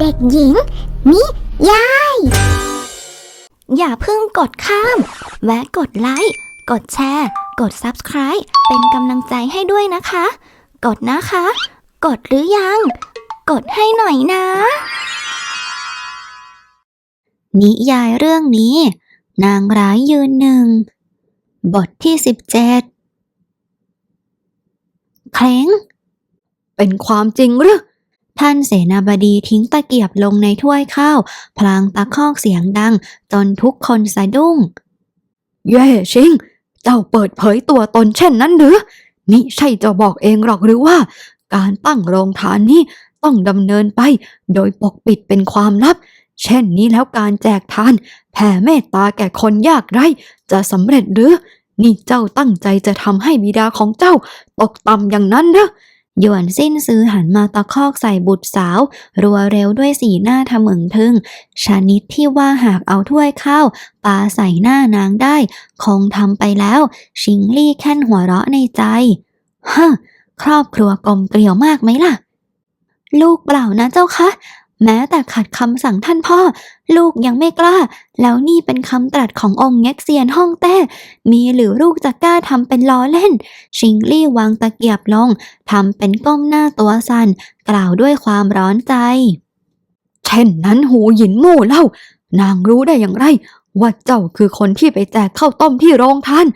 เด็กหญิง นิยาย อย่าเพิ่งกดข้าม แวะกดไลค์ กดแชร์ กด Subscribe เป็นกำลังใจให้ด้วยนะคะ กดนะคะ กดหรือยัง กดให้หน่อยนะ นิยายเรื่องนี้ นางร้ายยืนหนึ่ง บทที่สิบเจ็ดเคล้งเป็นความจริงหรือ ท่านเสนาบดีทิ้งตะเกียบลงในถ้วยข้าว พลางตะคอกเสียงดัง จนทุกคนสะดุ้ง เย่ชิง เจ้าเปิดเผยตัวตนเช่นนั้นหรือมิใช่เจ้าบอกเองหรอกหรือว่า การตั้งโรงทานนี้ต้องดำเนินไป โดยปกปิดเป็นความลับ เช่นนี้แล้วการแจกทาน แผ่เมตตาแก่คนยากไร้ จะสำเร็จหรือ นี่เจ้าตั้งใจจะทำให้บิดาของเจ้า ตกต่ำอย่างนั้นเหรอ หยวนสิ้นซื้อหันมาตะคอกใส่บุตรสาว รัวเร็วด้วยสีหน้าทะมึงทึง ชนิดที่ว่าหากเอาถ้วยข้าวปาใส่หน้านางได้ คงทำไปแล้ว ชิงลี่แค่นหัวเราะในใจฮะครอบครัวกลมเกลียวมากไหมล่ะ ลูกเปล่านะเจ้าคะ แม้แต่ขัดคำสั่งท่านพ่อ ลูกยังไม่กล้า แล้วนี่เป็นคำตรัสขององค์เง็กเซียนฮ่องแต้ มีหรือลูกจะกล้าทำเป็นล้อเล่น ชิงลี่วางตะเกียบลงทำเป็นก้มหน้าตัวสัน่น กล่าวด้วยความร้อนใจ เช่นนั้นหูหยินมู่เล่า นางรู้ได้อย่างไรว่าเจ้าคือคนที่ไปแจกข้าวต้มที่โรงทาน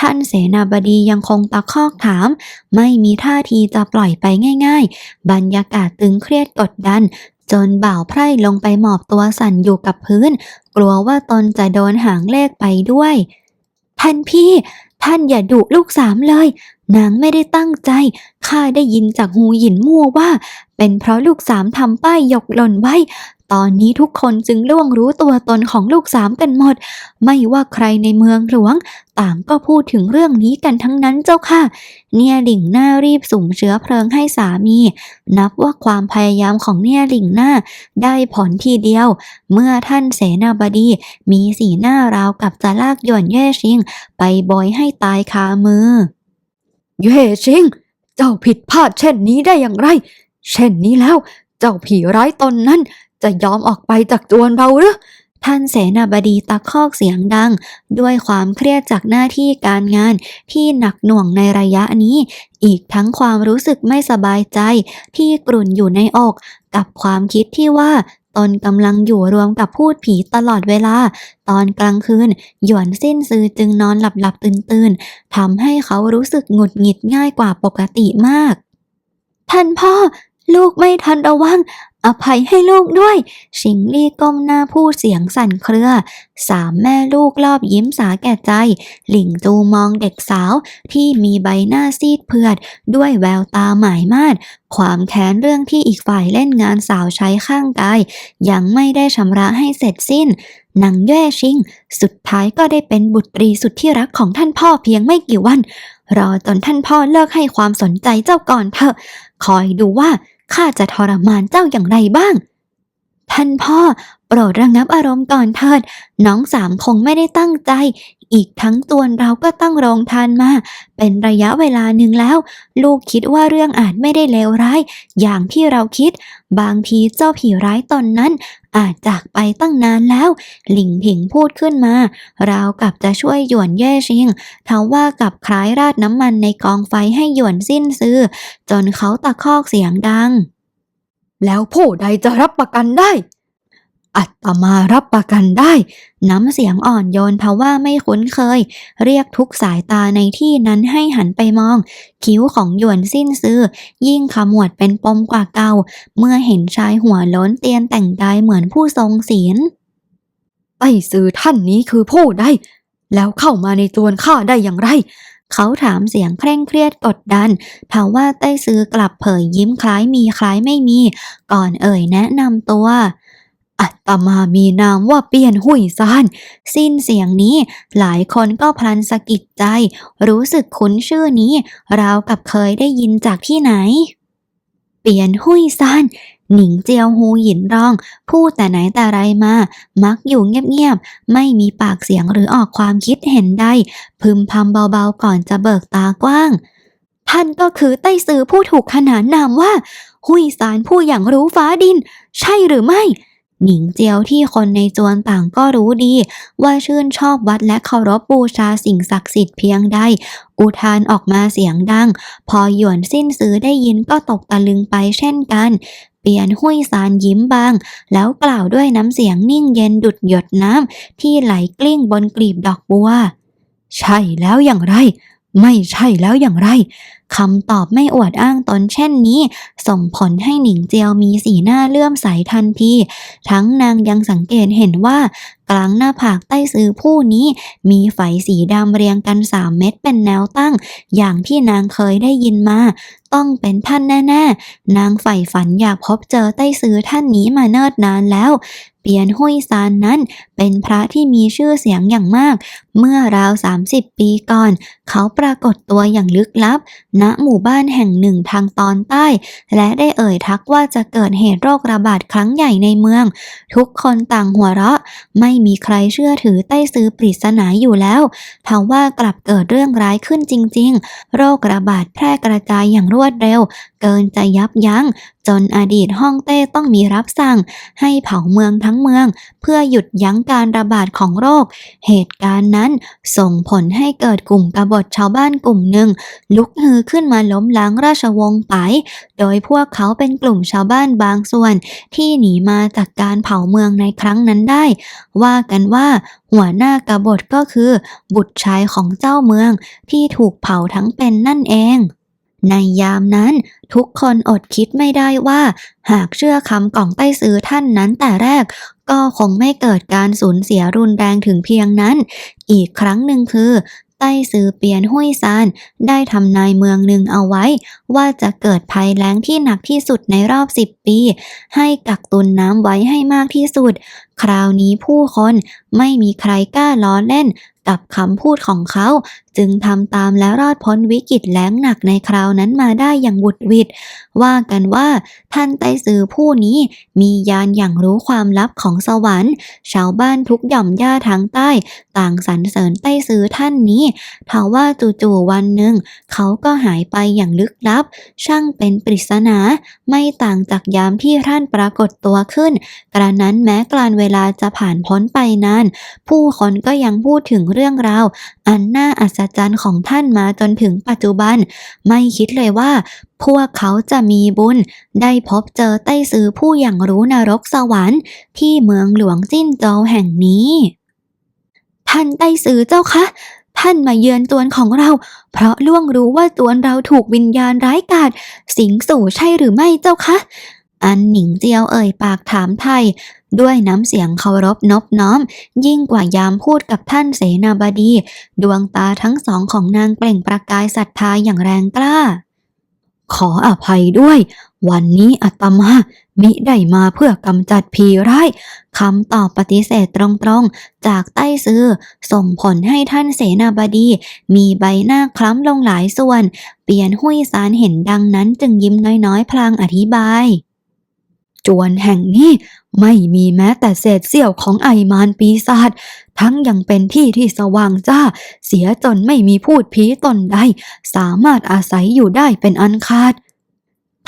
ท่านเสนาบดียังคงตะคอกถาม ไม่มีท่าทีจะปล่อยไปง่าย ๆ บรรยากาศตึงเครียดกดดัน จนบ่าวไพร่ลงไปหมอบตัวสั่นอยู่กับพื้น กลัวว่าตนจะโดนหางเลขไปด้วย ท่านพี่ ท่านอย่าดุลูกสามเลย นางไม่ได้ตั้งใจ ข้าได้ยินจากหูหยินมั่วว่า เป็นเพราะลูกสามทำป้ายยกหล่นไว้ตอนนี้ทุกคนจึงล่วงรู้ตัวตนของลูกสามกันหมด ไม่ว่าใครในเมืองหลวง ต่างก็พูดถึงเรื่องนี้กันทั้งนั้นเจ้าค่ะ เนี่ยหลิงหน้ารีบสุ่มเชื้อเพลิงให้สามี นับว่าความพยายามของเนี่ยหลิงหน้าได้ผลทีเดียว เมื่อท่านเสนาบดี มีสีหน้าราวกับจะลากหย่อนแย่ชิง ไปบอยให้ตายคามือเย่ชิง เจ้าผิดพลาดเช่นนี้ได้อย่างไร เช่นนี้แล้ว เจ้าผีร้ายตนนั้น จะยอมออกไปจากจวนเราหรือท่านเสนาบดีตะคอกเสียงดัง ด้วยความเครียดจากหน้าที่การงานที่หนักหน่วงในระยะนี้ อีกทั้งความรู้สึกไม่สบายใจที่กลุ่นอยู่ในอก กับความคิดที่ว่าตนกำลังอยู่รวมกับพูดผีตลอดเวลา ตอนกลางคืน หยวนสิ้นซือจึงนอนหลับหลับตื่นตื่นทำให้เขารู้สึกหงุดหงิดง่ายกว่าปกติมาก ท่านพ่อ ลูกไม่ทันระวัง อภัยให้ลูกด้วยชิงลี่ก้มหน้าพูดเสียงสั่นเครือ สามแม่ลูกรอบยิ้มสาแก่ใจ หลิงจูมองเด็กสาวที่มีใบหน้าซีดเผือด ด้วยแววตาหมายมาด ความแค้นเรื่องที่อีกฝ่ายเล่นงานสาวใช้ข้างกาย ยังไม่ได้ชำระให้เสร็จสิ้นนางแย่ชิง สุดท้ายก็ได้เป็นบุตรีสุดที่รักของท่านพ่อเพียงไม่กี่วัน รอจนท่านพ่อเลิกให้ความสนใจเจ้าก่อนเถอะ คอยดูว่า ข้าจะทรมานเจ้าอย่างไรบ้าง ท่านพ่อ ปรดระงับอารมณ์ก่อนเถิด น้องสามคงไม่ได้ตั้งใจ อีกทั้งตัวเราก็ตั้งโรงทานมา เป็นระยะเวลาหนึ่งแล้ว ลูกคิดว่าเรื่องอาจไม่ได้เลวร้าย อย่างที่เราคิด บางทีเจ้าผีร้ายตนนั้น อาจจากไปตั้งนานแล้ว หลิงผิงพูดขึ้นมา เรากับจะช่วยหยวนแย่ชิงทว่ากับคล้ายราดน้ำมันในกองไฟให้หยวนสิ้นซื่อจนเขาตะคอกเสียงดัง แล้วผู้ใดจะรับประกันได้ อัตมารับประกันได้ น้ำเสียงอ่อนโยนทว่าไม่คุ้นเคย เรียกทุกสายตาในที่นั้นให้หันไปมอง คิ้วของหยวนสิ้นซื่อยิ่งขมวดเป็นปมกว่าเก่า เมื่อเห็นชายหัวล้นเตียนแต่งกายเหมือนผู้ทรงศีลไต้ซือท่านนี้คือผู้ใดแล้วเข้ามาในจวนข้าได้อย่างไร เขาถามเสียงเคร่งเครียดกดดันทว่าไต้ซือกลับเผยยิ้มคล้ายมีคล้ายไม่มี ก่อนเอ่ยแนะนำตัว อัตมามีนามว่าเปียนหุยซาน สิ้นเสียงนี้หลายคนก็พลันสะกิดใจ รู้สึกคุ้นชื่อนี้ ราวกับเคยได้ยินจากที่ไหน เปียนหุยซานหนิงเจียวฮูหยินรอง พูดแต่ไหนแต่ไรมา มักอยู่เงียบๆ ไม่มีปากเสียงหรือออกความคิดเห็นใด พึมพำเบาๆก่อนจะเบิกตากว้าง ท่านก็คือไต้ซือผู้ถูกขนานนามว่า หุยสารผู้อย่างรู้ฟ้าดิน ใช่หรือไม่ หนิงเจียวที่คนในจวนต่างก็รู้ดี ว่าชื่นชอบวัดและเคารพบูชาสิ่งศักดิ์สิทธิ์เพียงใด อุทานออกมาเสียงดัง พอหยวนสิ้นซื้อได้ยินก็ตกตะลึงไปเช่นกัน เปลี่ยนหุยสารยิ้มบาง แล้วกล่าวด้วยน้ำเสียงนิ่งเย็นดุดหยดน้ำที่ไหลกลิ้งบนกลีบดอกบัว ใช่แล้วอย่างไร ไม่ใช่แล้วอย่างไร คำตอบไม่อวดอ้างตนเช่นนี้ ส่งผลให้หนิงเจียวมีสีหน้าเลื่อมใสทันที ทั้งนางยังสังเกตเห็นว่ากลางหน้าผากใต้ซื้อผู้นี้ มีไฝสีดำเรียงกันสามเม็ดเป็นแนวตั้ง อย่างที่นางเคยได้ยินมา ต้องเป็นท่านแน่ ๆ นางใฝ่ฝันอยากพบเจอใต้ซื้อท่านนี้มาเนิ่นนานแล้วเปียนหุยซานนั้นเป็นพระที่มีชื่อเสียงอย่างมาก เมื่อราว 30 ปีก่อน เขาปรากฏตัวอย่างลึกลับ ณหมู่บ้านแห่งหนึ่งทางตอนใต้ และได้เอ่ยทักว่าจะเกิดเหตุโรคระบาดครั้งใหญ่ในเมือง ทุกคนต่างหัวเราะ ไม่มีใครเชื่อถือใต้ซื้อปริศนาอยู่แล้วทว่ากลับเกิดเรื่องร้ายขึ้นจริง ๆ โรคระบาดแพร่กระจายอย่างรวดเร็ว เกินจะยับยั้ง จนอดีตฮ่องเต้ต้องมีรับสั่ง ให้เผาเมืองทั้งเมือง เพื่อหยุดยั้งการระบาดของโรค เหตุการณ์นั้นส่งผลให้เกิดกลุ่มกบฏชาวบ้านกลุ่มหนึ่ง ลุกฮือขึ้นมาล้มล้างราชวงศ์ไปโดยพวกเขาเป็นกลุ่มชาวบ้านบางส่วน ที่หนีมาจากการเผาเมืองในครั้งนั้นได้ว่ากันว่า หัวหน้ากบฏก็คือ บุตรชายของเจ้าเมืองที่ถูกเผาทั้งเป็นนั่นเอง ในยามนั้น ทุกคนอดคิดไม่ได้ว่า หากเชื่อคำกล่องใต้ซื้อท่านนั้นแต่แรก ก็คงไม่เกิดการสูญเสียรุนแรงถึงเพียงนั้น อีกครั้งหนึ่งคือใต้ซื้อเปียนห้วยซาน ได้ทำนายเมืองหนึ่งเอาไว้ ว่าจะเกิดภัยแล้งที่หนักที่สุดในรอบสิบปี ให้กักตุนน้ำไว้ให้มากที่สุด คราวนี้ผู้คนไม่มีใครกล้าล้อเล่นกับคำพูดของเขา จึงทำตามและรอดพ้นวิกฤตแล้งหนักในคราวนั้นมาได้อย่างบุดหวิดว่ากันว่าท่านไต้ซือผู้นี้มียานอย่างรู้ความลับของสวรรค์ ชาวบ้านทุกหย่อมย่าทางใต้ ต่างสรรเสริญไต้ซือท่านนี้ทว่าจู่ๆวันหนึ่ง เขาก็หายไปอย่างลึกลับ ช่างเป็นปริศนา ไม่ต่างจากยามที่ท่านปรากฏตัวขึ้น กระนั้นแม้กลานเวลาจะผ่านพ้นไปนานผู้คนก็ยังพูดถึงเรื่องราว อันน่าอัศจรรย์ของท่านมาจนถึงปัจจุบัน ไม่คิดเลยว่า พวกเขาจะมีบุญ ได้พบเจอใต้ซื้อผู้อย่างรู้นรกสวรรค์ ที่เมืองหลวงจิ้นโจวแห่งนี้ ท่านใต้ซื้อเจ้าคะท่านมาเยือนตวนของเรา เพราะล่วงรู้ว่าตวนเราถูกวิญญาณร้ายกาจสิงสู่ใช่หรือไม่เจ้าคะ อันหนิงเจียวเอ่ยปากถามไทย ด้วยน้ำเสียงเคารพนบน้อม ยิ่งกว่ายามพูดกับท่านเสนาบดี ดวงตาทั้งสองของนางเปล่งประกายศรัทธาอย่างแรงกล้า ขออภัยด้วย วันนี้อาตมามิได้มาเพื่อกำจัดผีร้ายคำตอบปฏิเสธตรงๆ จากใต้ซื้อ ส่งผลให้ท่านเสนาบดี มีใบหน้าคล้ำลงหลายส่วน เปลี่ยนหุยสารเห็นดังนั้นจึงยิ้มน้อยๆ พลางอธิบาย จวนแห่งนี้ไม่มีแม้แต่เศษเสี้ยวของไอมารปีศาจทั้งยังเป็นที่ที่สว่างจ้า เสียจนไม่มีพูดผีตนใด สามารถอาศัยอยู่ได้เป็นอันขาด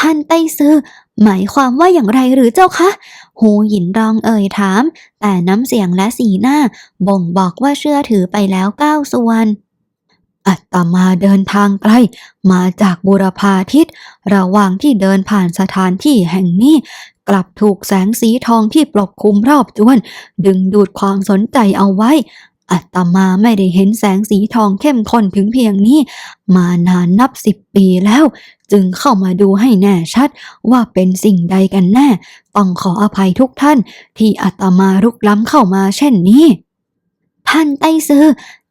ท่านไต้ซือหมายความว่าอย่างไรหรือเจ้าคะ หูหยินรองเอ่ยถาม แต่น้ำเสียงและสีหน้า บ่งบอกว่าเชื่อถือไปแล้วเก้าส่วนอัตมาเดินทางไกลมาจากบุรพาทิศระหว่างที่เดินผ่านสถานที่แห่งนี้ กลับถูกแสงสีทองที่ปกคลุมรอบจวน ดึงดูดความสนใจเอาไว้ อัตมาไม่ได้เห็นแสงสีทองเข้มข้นถึงเพียงนี้ มานานนับสิบปีแล้ว จึงเข้ามาดูให้แน่ชัดว่าเป็นสิ่งใดกันแน่ ต้องขออภัยทุกท่าน ที่อัตมารุกล้ำเข้ามาเช่นนี้ ท่านไต้ซือ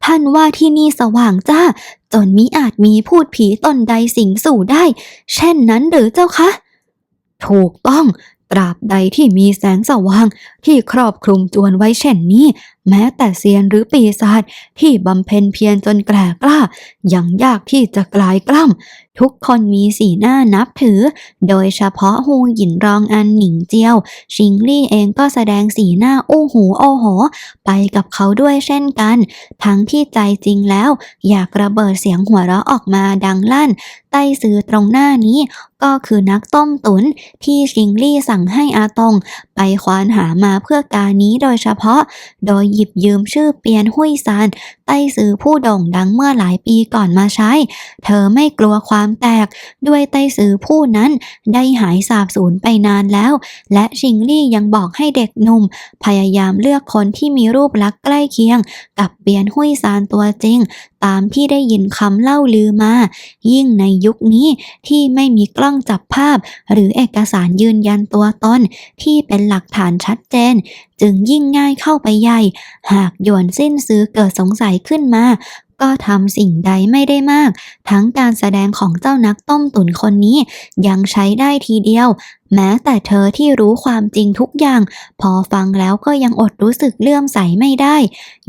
ท่านว่าที่นี่สว่างจ้า จนมิอาจมีพูดผีตนใดสิงสู่ได้ เช่นนั้นหรือเจ้าคะ ถูกต้อง ตราบใดที่มีแสงสว่างที่ครอบคลุมจวนไว้เช่นนี้ แม้แต่เซียนหรือปีศาจที่บำเพ็ญเพียรจนแกร่กล้ายังยากที่จะกลายกล้ำทุกคนมีสีหน้านับถือ โดยเฉพาะฮูหยินรองอันหนิงเจียว ชิงลี่เองก็แสดงสีหน้าอู้หูโอโห ไปกับเขาด้วยเช่นกัน ทั้งที่ใจจริงแล้ว อยากระเบิดเสียงหัวเราะออกมาดังลั่น ใต้ซื้อตรงหน้านี้ก็คือนักต้มตุนที่ชิงลี่สั่งให้อาตงไปควานหามาเพื่อการนี้โดยเฉพาะ โดยหยิบยืมชื่อเปียนหุยซานใต้ซื้อผู้โด่งดังเมื่อหลายปีก่อนมาใช้ เธอไม่กลัวความแตก ด้วยไต้ซือผู้นั้นได้หายสาบสูญไปนานแล้ว และชิงลี่ยังบอกให้เด็กหนุ่ม พยายามเลือกคนที่มีรูปลักษณ์ใกล้เคียง กับเปียนหุยซานตัวจริง ตามที่ได้ยินคำเล่าลือมา ยิ่งในยุคนี้ที่ไม่มีกล้องจับภาพ หรือเอกสารยืนยันตัวตนที่เป็นหลักฐานชัดเจน จึงยิ่งง่ายเข้าไปใหญ่ หากหยวนสิ้นซื้อเกิดสงสัยขึ้นมา ก็ทำสิ่งใดไม่ได้มาก ทั้งการแสดงของเจ้านักต้มตุ๋นคนนี้ยังใช้ได้ทีเดียว แม้แต่เธอที่รู้ความจริงทุกอย่าง พอฟังแล้วก็ยังอดรู้สึกเลื่อมใสไม่ได้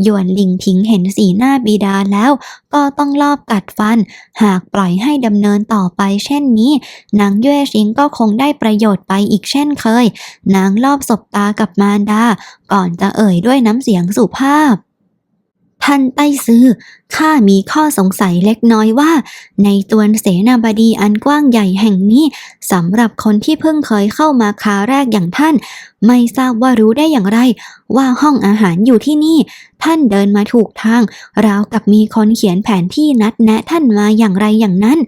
หยวนลิงทิ้งเห็นสีหน้าบิดาแล้ว ก็ต้องลอบกัดฟัน หากปล่อยให้ดำเนินต่อไปเช่นนี้ นางเย่ชิงก็คงได้ประโยชน์ไปอีกเช่นเคย นางลอบสบตากับมารดา ก่อนจะเอ่ยด้วยน้ำเสียงสุภาพท่านไต้ซือข้ามีข้อสงสัยเล็กน้อยว่า ในตัวเสนาบดีอันกว้างใหญ่แห่งนี้สำหรับคนที่เพิ่งเคยเข้ามาคาแรกอย่างท่าน ไม่ทราบว่ารู้ได้อย่างไร ว่าห้องอาหารอยู่ที่นี่ ท่านเดินมาถูกทาง ราวกับมีคนเขียนแผนที่นัดแนะท่านมาอย่างไรอย่างนั้น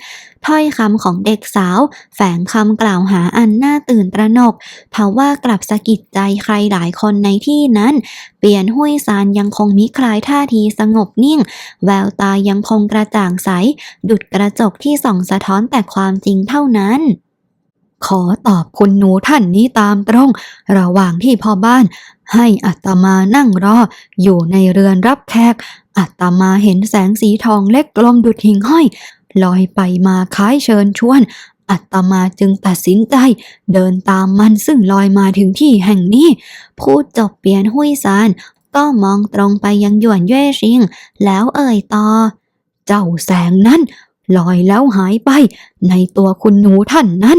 ถ้อยคำของเด็กสาว แฝงคำกล่าวหาอันน่าตื่นตระหนกทว่ากลับสะกิดใจใครหลายคนในที่นั้น เปลี่ยนห้วยซานยังคงมิคลายท่าทีสงบนิ่งแววตายังคงกระจ่างใส ดุดกระจกที่ส่องสะท้อนแต่ความจริงเท่านั้นขอตอบคุณหนูท่านนี้ตามตรง ระหว่างที่พ่อบ้าน ให้อัตมานั่งรอ อยู่ในเรือนรับแขก อัตมาเห็นแสงสีทองเล็กกลมดุดหิ่งห้อย ลอยไปมาคล้ายเชิญชวน อัตมาจึงตัดสินใจ เดินตามมันซึ่งลอยมาถึงที่แห่งนี้ พูดจบเปลี่ยนหุยซาน ก็มองตรงไปยังหยวนเย่ชิง แล้วเอ่ยต่อ เจ้าแสงนั้นลอยแล้วหายไป ในตัวคุณหนูท่านนั้น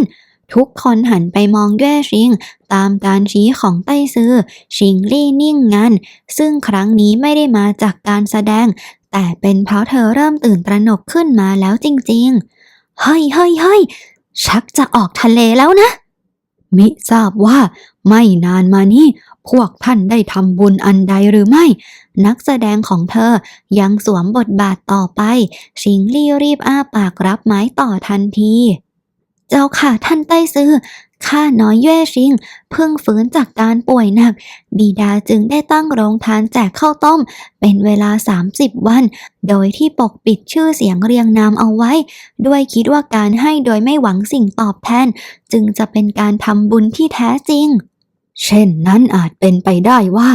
ทุกคนหันไปมองเย่ชิง ตามการชี้ของไต้ซือชิงลี่นิ่งงันซึ่งครั้งนี้ไม่ได้มาจากการแสดง แต่เป็นเพราะเธอเริ่มตื่นตระหนกขึ้นมาแล้วจริงๆ เฮ้ยเฮ้ยเฮ้ยชักจะออกทะเลแล้วนะ มิทราบว่าไม่นานมานี้พวกท่านได้ทำบุญอันใดหรือไม่ นักแสดงของเธอยังสวมบทบาทต่อไปชิงลี่รีบอ้าปากรับไม้ต่อทันที เจ้าค่ะท่านใต้ซื้อ ข้าน้อยเย่ชิงเพิ่งฟื้นจากการป่วยหนัก บิดาจึงได้ตั้งโรงทานแจกข้าวต้ม เป็นเวลา 30 วัน โดยที่ปกปิดชื่อเสียงเรียงนามเอาไว้ ด้วยคิดว่าการให้โดยไม่หวังสิ่งตอบแทน จึงจะเป็นการทำบุญที่แท้จริง เช่นนั้นอาจเป็นไปได้ว่า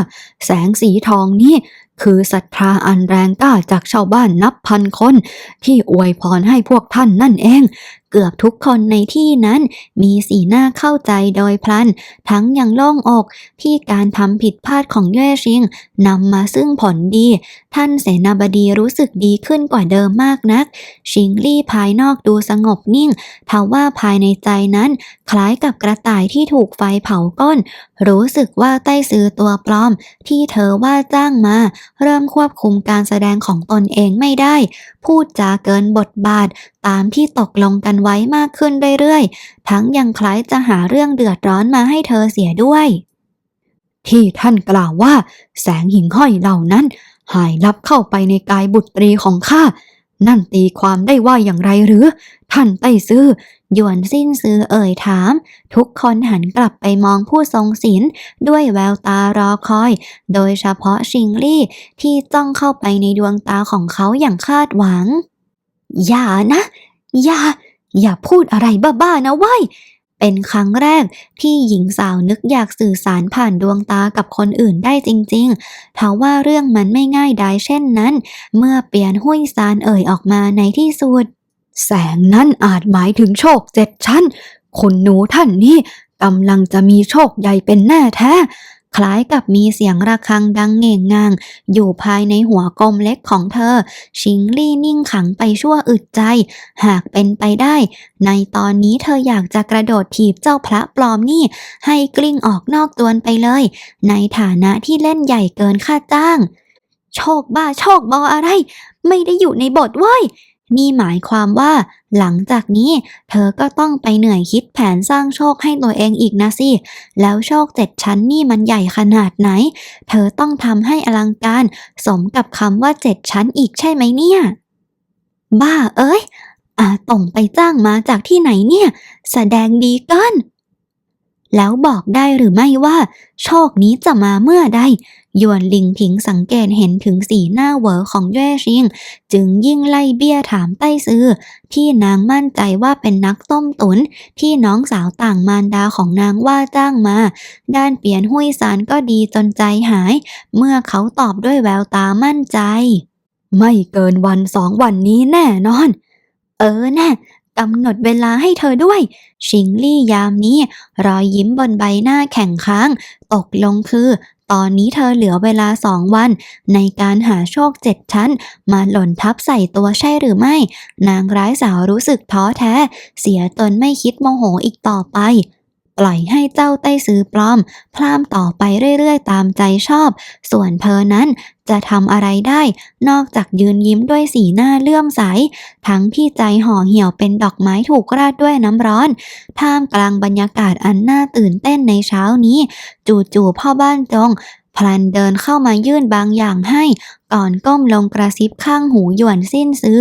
แสงสีทองนี้คือศรัทธาอันแรงกล้าจากชาวบ้านนับพันคน ที่อวยพรให้พวกท่านนั่นเอง เกือบทุกคนในที่นั้น มีสีหน้าเข้าใจโดยพลัน ทั้งยังโล่งอกที่การทำผิดพลาดของเย่ชิงนำมาซึ่งผลดี ท่านเสนาบดีรู้สึกดีขึ้นกว่าเดิมมากนัก ชิงลี่ภายนอกดูสงบนิ่งทว่าภายในใจนั้น คล้ายกับกระต่ายที่ถูกไฟเผาก้น รู้สึกว่าใต้ซื้อตัวปลอม ที่เธอว่าจ้างมา เริ่มควบคุมการแสดงของตนเองไม่ได้ พูดจาเกินบทบาท ตามที่ตกลงกันไว้มากขึ้นเรื่อยๆ ทั้งยังคล้ายจะหาเรื่องเดือดร้อนมาให้เธอเสียด้วย ที่ท่านกล่าวว่า แสงหิ่งห้อยเหล่านั้น หายลับเข้าไปในกายบุตรีของข้า นั่นตีความได้ว่าอย่างไรหรือ ท่านไต้ซื่อหยวนสิ้นซื้อเอ่ยถาม ทุกคนหันกลับไปมองผู้ทรงศีลด้วยแววตารอคอย โดยเฉพาะชิงลี่ที่จ้องเข้าไปในดวงตาของเขาอย่างคาดหวัง อย่านะ อย่า อย่าพูดอะไรบ้าๆนะว้ยเป็นครั้งแรกที่หญิงสาวนึกอยากสื่อสารผ่านดวงตากับคนอื่นได้จริงๆทว่าเรื่องมันไม่ง่ายดายเช่นนั้น เมื่อเปลี่ยนหุยซานเอ่ยออกมาในที่สุด แสงนั้นอาจหมายถึงโชคเจ็ดชั้น คุณหนูท่านนี้กำลังจะมีโชคใหญ่เป็นแน่แท้ คล้ายกับมีเสียงระฆังดังเง่งงาง อยู่ภายในหัวกลมเล็กของเธอ ชิงลี่นิ่งขังไปชั่วอึดใจ หากเป็นไปได้ ในตอนนี้เธออยากจะกระโดดถีบเจ้าพระปลอมนี่ ให้กลิ้งออกนอกตัวนไปเลย ในฐานะที่เล่นใหญ่เกินค่าจ้าง โชคบ้าโชคบออะไร ไม่ได้อยู่ในบทเว้ย นี่หมายความว่า หลังจากนี้ เธอก็ต้องไปเหนื่อยคิดแผนสร้างโชคให้ตัวเองอีกนะสิ แล้วโชคเจ็ดชั้นนี่มันใหญ่ขนาดไหน เธอต้องทำให้อลังการ สมกับคำว่าเจ็ดชั้นอีกใช่ไหมเนี่ย บ้าเอ้ยอาต่งไปจ้างมาจากที่ไหนเนี่ย แสดงดีเกิน แล้วบอกได้หรือไม่ว่า โชคนี้จะมาเมื่อใดยวนลิงผิงสังเกตเห็นถึงสีหน้าเหวอของเย่ชิง จึงยิ่งไล่เบี้ยถามไต้ซื้อที่นางมั่นใจว่าเป็นนักต้มตุนที่น้องสาวต่างมารดาของนางว่าจ้างมา ด้านเปลี่ยนหุยซานก็ดีจนใจหาย เมื่อเขาตอบด้วยแววตามั่นใจ ไม่เกินวันสองวันนี้แน่นอน เออแน่ กำหนดเวลาให้เธอด้วย ชิงลี่ยามนี้ รอยยิ้มบนใบหน้าแข็งค้าง ตกลงคือ ตอนนี้เธอเหลือเวลาสองวัน ในการหาโชคเจ็ดชั้น มาหล่นทับใส่ตัวใช่หรือไม่ นางร้ายสาวรู้สึกท้อแท้ เสียตนไม่คิดโมโหอีกต่อไป ปล่อยให้เจ้าไต้ซื้อปลอมพร่ำต่อไปเรื่อยๆ ตามใจชอบ ส่วนเธอนั้นจะทำอะไรได้ นอกจากยืนยิ้มด้วยสีหน้าเลื่อมใส ทั้งที่ใจห่อเหี่ยวเป็นดอกไม้ถูกราดด้วยน้ำร้อน ท่ามกลางบรรยากาศอันน่าตื่นเต้นในเช้านี้ จู่ๆพ่อบ้านจง พลันเดินเข้ามายื่นบางอย่างให้ ก่อนก้มลงกระซิบข้างหูหยวนสิ้นซื้อ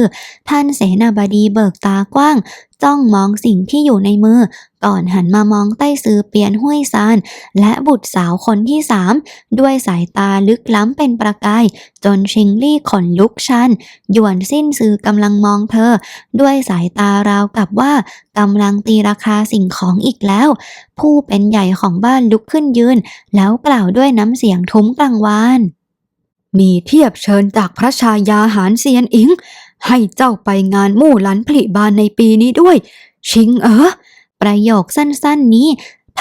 ท่านเสนาบดีเบิกตากว้าง จ้องมองสิ่งที่อยู่ในมือ ก่อนหันมามองใต้ซือเปียนห้วยซาน และบุตรสาวคนที่สามด้วยสายตาลึกล้ำเป็นประกาย จนชิงลี่ขนลุกชัน หยวนสิ้นซื้อกำลังมองเธอ ด้วยสายตาราวกับว่ากำลังตีราคาสิ่งของอีกแล้ว ผู้เป็นใหญ่ของบ้านลุกขึ้นยืน แล้วกล่าวด้วยน้ำเสียงทุ้มกลางวานมีเทียบเชิญจากพระชายาหารเซียนอิง ให้เจ้าไปงานมู่หลันผลิบานในปีนี้ด้วย ชิงเออ ประโยคสั้นๆนี้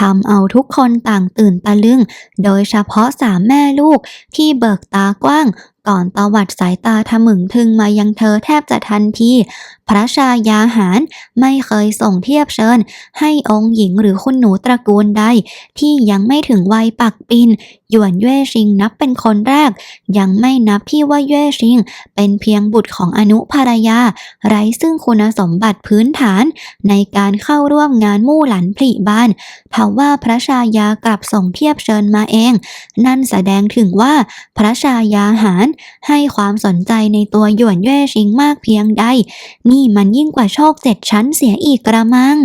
ทำเอาทุกคนต่างตื่นตะลึง โดยเฉพาะสามแม่ลูกที่เบิกตากว้าง ก่อนตวัดสายตาทะมึงทึงมายังเธอแทบจะทันที พระชายาหารไม่เคยส่งเทียบเชิญ ให้องค์หญิงหรือคุณหนูตระกูลใด ที่ยังไม่ถึงวัยปักปิน หยวนเย่ชิงนับเป็นคนแรก ยังไม่นับที่ว่าเย่ชิง เป็นเพียงบุตรของอนุภรรยา ไร้ซึ่งคุณสมบัติพื้นฐาน ในการเข้าร่วมงานมู่หลันผลิบ้านทว่าพระชายากลับส่งเทียบเชิญมาเอง นั่นแสดงถึงว่าพระชายาหารให้ความสนใจในตัวหยวนเย่ชิงมากเพียงใด นี่มันยิ่งกว่าโชคเจ็ดชั้นเสียอีกกระมัง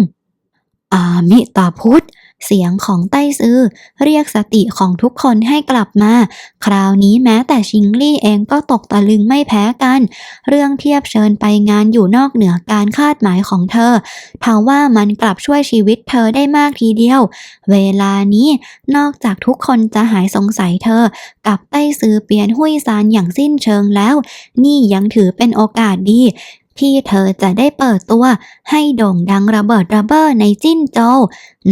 อามิตาพุทธ เสียงของไต้ซือเรียกสติของทุกคนให้กลับมา คราวนี้แม้แต่ชิงลี่เองก็ตกตะลึงไม่แพ้กัน เรื่องเทียบเชิญไปงานอยู่นอกเหนือการคาดหมายของเธอทว่ามันกลับช่วยชีวิตเธอได้มากทีเดียว เวลานี้นอกจากทุกคนจะหายสงสัยเธอ กับไต้ซือเปลี่ยนหุยซานอย่างสิ้นเชิงแล้ว นี่ยังถือเป็นโอกาสดี ที่เธอจะได้เปิดตัวให้โด่งดังระเบิดระเบ้อในจิ้นโจว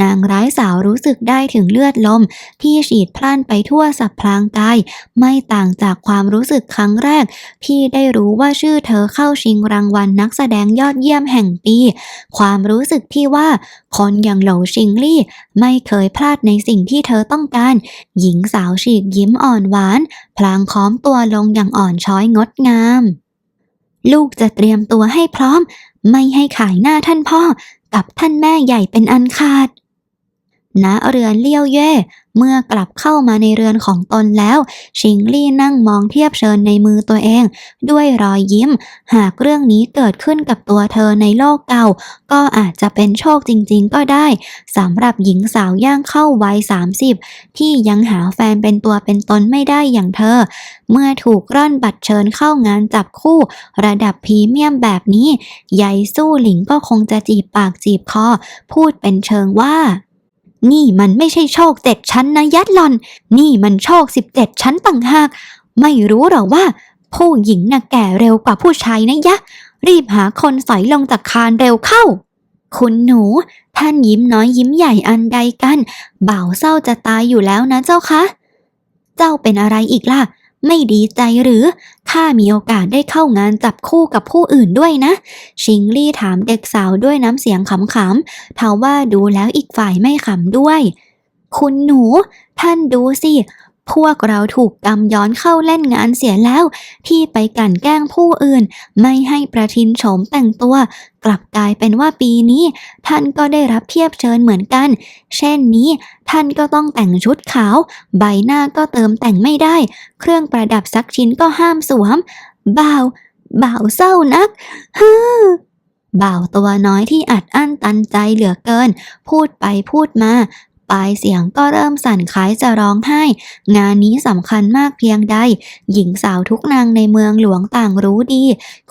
นางร้ายสาวรู้สึกได้ถึงเลือดลม ที่ฉีดพล่านไปทั่วสับพลางกาย ไม่ต่างจากความรู้สึกครั้งแรก ที่ได้รู้ว่าชื่อเธอเข้าชิงรางวัลนักแสดงยอดเยี่ยมแห่งปี ความรู้สึกที่ว่า คนอย่างโหลชิงลี่ ไม่เคยพลาดในสิ่งที่เธอต้องการ หญิงสาวฉีกยิ้มอ่อนหวาน พลางค้อมตัวลงอย่างอ่อนช้อยงดงาม ลูกจะเตรียมตัวให้พร้อม ไม่ให้ขายหน้าท่านพ่อ กับท่านแม่ใหญ่เป็นอันขาด ณเรือนเลี้ยวเย่เมื่อกลับเข้ามาในเรือนของตนแล้ว ชิงลี่นั่งมองเทียบเชิญในมือตัวเอง ด้วยรอยยิ้ม หากเรื่องนี้เกิดขึ้นกับตัวเธอในโลกเก่า ก็อาจจะเป็นโชคจริงๆก็ได้สำหรับหญิงสาวย่างเข้าวัย 30 ที่ยังหาแฟนเป็นตัวเป็นตนไม่ได้อย่างเธอ เมื่อถูกร่อนบัตรเชิญเข้างานจับคู่ ระดับพรีเมียมแบบนี้ยายสู้หลิงก็คงจะจีบปากจีบคอพูดเป็นเชิงว่า นี่มันไม่ใช่โชคเจ็ดชั้นนะยัดหลอน นี่มันโชคสิบเจ็ดชั้นต่างหาก ไม่รู้หรอว่า ผู้หญิงน่ะแก่เร็วกว่าผู้ชายนะยะ รีบหาคนสอยลงจากคานเร็วเข้า คุณหนู ท่านยิ้มน้อยยิ้มใหญ่อันใดกัน บ่าวเศร้าจะตายอยู่แล้วนะเจ้าคะ เจ้าเป็นอะไรอีกล่ะ ไม่ดีใจหรือ ข้ามีโอกาสได้เข้างานจับคู่กับผู้อื่นด้วยนะ ชิงลี่ถามเด็กสาวด้วยน้ำเสียงขำๆทว่าดูแล้วอีกฝ่ายไม่ขำด้วย คุณหนู ท่านดูสิ พวกเราถูกกำย้อนเข้าเล่นงานเสียแล้ว ที่ไปกั่นแกล้งผู้อื่น ไม่ให้ประทินโฉมแต่งตัว กลับกลายเป็นว่าปีนี้ ท่านก็ได้รับเทียบเชิญเหมือนกัน เช่นนี้ ท่านก็ต้องแต่งชุดขาว ใบหน้าก็เติมแต่งไม่ได้ เครื่องประดับสักชิ้นก็ห้ามสวมบ่าวบ่าวเศร้านักฮือบ่าวตัวน้อยที่อัดอั้นตันใจเหลือเกิน พูดไปพูดมา ปลายเสียงก็เริ่มสั่นคล้ายจะร้องไห้ งานนี้สำคัญมากเพียงใด หญิงสาวทุกนางในเมืองหลวงต่างรู้ดี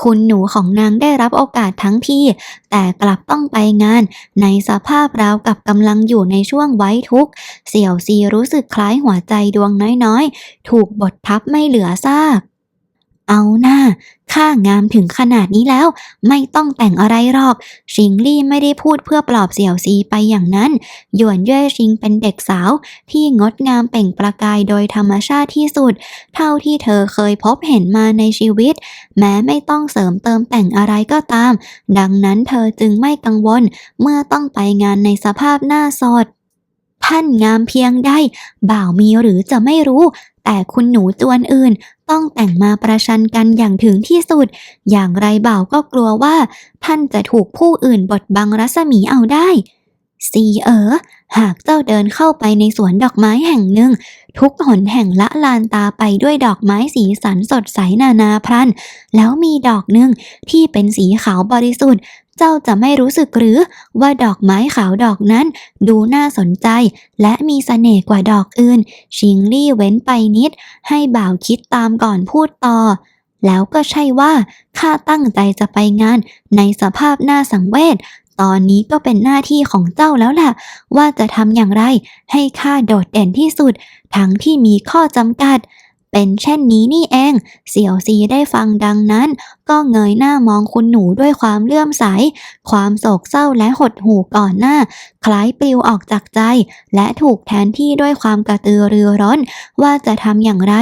คุณหนูของนางได้รับโอกาสทั้งที่ แต่กลับต้องไปงาน ในสภาพราวกับกำลังอยู่ในช่วงไว้ทุกข์เสี่ยวซีรู้สึกคล้ายหัวใจดวงน้อยๆ ถูกบดทับไม่เหลือซาก เอาหน้า ข้างามถึงขนาดนี้แล้ว ไม่ต้องแต่งอะไรหรอก ชิงลี่ไม่ได้พูดเพื่อปลอบเสี่ยวซีไปอย่างนั้น หยวนเย่ชิงเป็นเด็กสาว ที่งดงามเปล่งประกายโดยธรรมชาติที่สุด เท่าที่เธอเคยพบเห็นมาในชีวิต แม้ไม่ต้องเสริมเติมแต่งอะไรก็ตาม ดังนั้นเธอจึงไม่กังวล เมื่อต้องไปงานในสภาพหน้าสดท่านงามเพียงใดบ่าวมีหรือจะไม่รู้ แต่คุณหนูจวนอื่นต้องแต่งมาประชันกันอย่างถึงที่สุด อย่างไรบ่าวก็กลัวว่า ท่านจะถูกผู้อื่นบดบังรัศมีเอาได้สีเอ๋อหากเจ้าเดินเข้าไปในสวนดอกไม้แห่งหนึ่ง ทุกหนแห่งละลานตาไปด้วยดอกไม้สีสันสดใสนานาพรัน แล้วมีดอกหนึ่งที่เป็นสีขาวบริสุทธิ์ เจ้าจะไม่รู้สึกหรือว่าดอกไม้ขาวดอกนั้น ดูน่าสนใจ และมีเสน่ห์กว่าดอกอื่น ชิงลี่เว้นไปนิด ให้บ่าวคิดตามก่อนพูดต่อ แล้วก็ใช่ว่าข้าตั้งใจจะไปงานในสภาพหน้าสังเวชตอนนี้ก็เป็นหน้าที่ของเจ้าแล้วล่ะ ว่าจะทำอย่างไร ให้ข้าโดดเด่นที่สุด ทั้งที่มีข้อจำกัด เป็นเช่นนี้นี่เอง เสี่ยวซีได้ฟังดังนั้น ก็เงยหน้ามองคุณหนูด้วยความเลื่อมใส ความโศกเศร้าและหดหู่ก่อนหน้า คล้ายปลิวออกจากใจ และถูกแทนที่ด้วยความกระตือรือร้น ว่าจะทำอย่างไร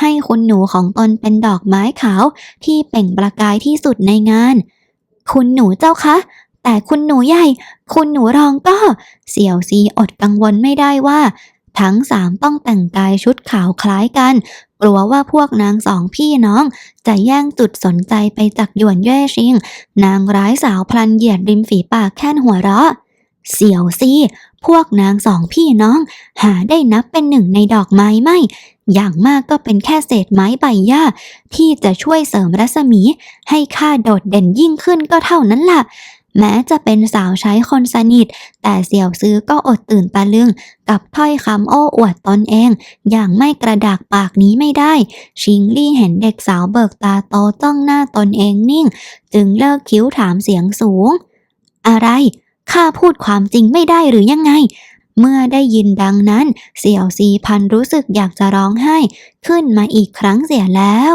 ให้คุณหนูของตนเป็นดอกไม้ขาว ที่เปล่งประกายที่สุดในงาน คุณหนูเจ้าคะแต่คุณหนูใหญ่ คุณหนูรองก็ เสี่ยวซีอดกังวลไม่ได้ว่า ทั้งสามต้องแต่งกายชุดขาวคล้ายกัน กลัวว่าพวกนางสองพี่น้อง จะแย่งจุดสนใจไปจากหยวนเย่ชิง นางร้ายสาวพลันเหยียดริมฝีปากแค่นหัวเราะ เสี่ยวซีพวกนางสองพี่น้อง หาได้นับเป็นหนึ่งในดอกไม้ไม่ อย่างมากก็เป็นแค่เศษไม้ใบหญ้า ที่จะช่วยเสริมรัศมี ให้ข้าโดดเด่นยิ่งขึ้นก็เท่านั้นล่ะ แม้จะเป็นสาวใช้คนสนิท แต่เสี่ยวซื้อก็อดตื่นตะลึง กับถ้อยคำโอ้อวดตนเอง อย่างไม่กระดากปากนี้ไม่ได้ ชิงลี่เห็นเด็กสาวเบิกตาโตจ้องหน้าตนเองนิ่ง จึงเลิกคิ้วถามเสียงสูง อะไร ข้าพูดความจริงไม่ได้หรือยังไงเมื่อได้ยินดังนั้น เสี่ยวซีพันรู้สึกอยากจะร้องไห้ ขึ้นมาอีกครั้งเสียแล้ว